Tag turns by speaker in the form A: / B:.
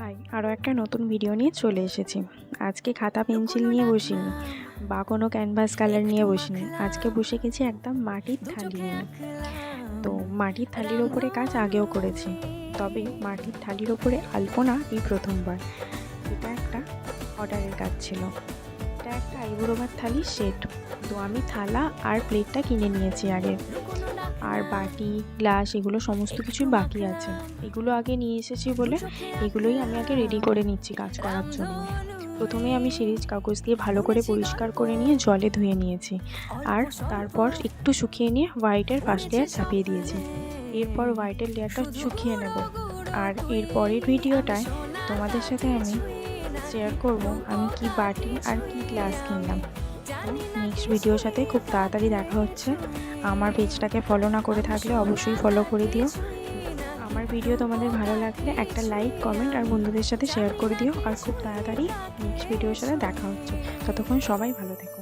A: High আরও একটা নতুন ভিডিও নিয়ে চলে এসেছি। আজকে খাতা, পেন্সিল নিয়ে বসিনি, বা কোনো ক্যানভাস কালার নিয়ে বসিনি। আজকে বসে গেছি একদম মাটির থালি নিয়ে। তো মাটির থালির ওপরে কাজ আগেও করেছি, তবে মাটির থালির ওপরে আলপনা এই প্রথমবার। এটা একটা অর্ডারের কাজ ছিল। এটা একটা আইবুড়োবার থালির সেট তো আমি থালা আর প্লেটটা কিনে নিয়েছি আগে। আর বাটি, গ্লাস, এগুলো সমস্ত কিছুই বাকি আছে। এগুলো আগে নিয়ে এসেছি বলে এগুলোই আমি আগে রেডি করে নিচ্ছি কাজ করার জন্য। প্রথমে আমি সিরিজ কাগজ দিয়ে ভালো করে পরিষ্কার করে নিয়ে জলে ধুয়ে নিয়েছি। আর তারপর একটু শুকিয়ে নিয়ে হোয়াইটের ফার্স্ট লেয়ার ছাপিয়ে দিয়েছি। এরপর হোয়াইটের লেয়ারটা শুকিয়ে নেব। আর এর পরের ভিডিওটায় তোমাদের সাথে আমি শেয়ার করব আমি কি বাটি আর কি গ্লাস কিনলাম। নেক্সট ভিডিওর সাথে খুব তাড়াতাড়ি দেখা হচ্ছে। আমার পেজটাকে ফলো না করে থাকলে অবশ্যই ফলো করে দিও। আমার ভিডিও তোমাদের ভালো লাগলে একটা লাইক কমেন্ট আর বন্ধুদের সাথে শেয়ার করে দিও। আর খুব তাড়াতাড়ি নেক্সট ভিডিওর সাথে দেখা হচ্ছে। ততক্ষণ সবাই ভালো থেকো।